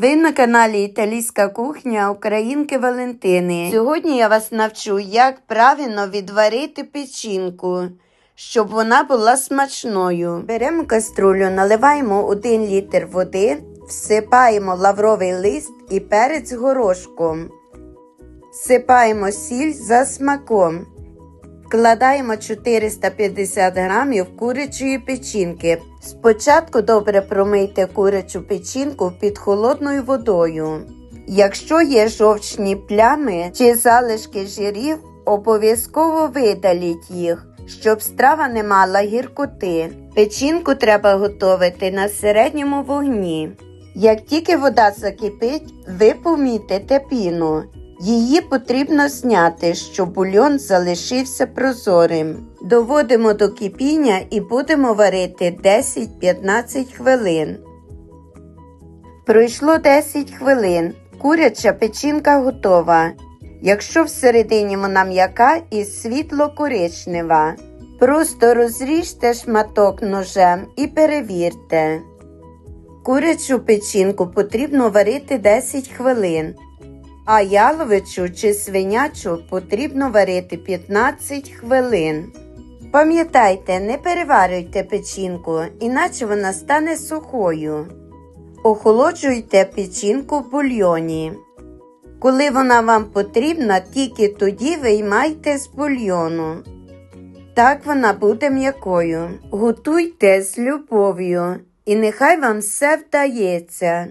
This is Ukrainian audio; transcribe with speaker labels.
Speaker 1: Ви на каналі Італійська кухня Українки Валентини. Сьогодні я вас навчу, як правильно відварити печінку, щоб вона була смачною. Беремо каструлю, наливаємо 1 літр води, всипаємо лавровий лист і перець горошком. Всипаємо сіль за смаком. Вкладаємо 450 грамів курячої печінки. Спочатку добре промийте курячу печінку під холодною водою. Якщо є жовчні плями чи залишки жирів, обов'язково видаліть їх, щоб страва не мала гіркоти. Печінку треба готувати на середньому вогні. Як тільки вода закипить, ви помітите піну. Її потрібно зняти, щоб бульйон залишився прозорим. Доводимо до кипіння і будемо варити 10-15 хвилин. Пройшло 10 хвилин. Куряча печінка готова. Якщо всередині вона м'яка і світло коричнева. Просто розріжте шматок ножем і перевірте. Курячу печінку потрібно варити 10 хвилин а яловичу чи свинячу потрібно варити 15 хвилин. Пам'ятайте, не переварюйте печінку, іначе вона стане сухою. Охолоджуйте печінку в бульйоні. Коли вона вам потрібна, тільки тоді виймайте з бульйону. Так вона буде м'якою. Готуйте з любов'ю, і нехай вам все вдається.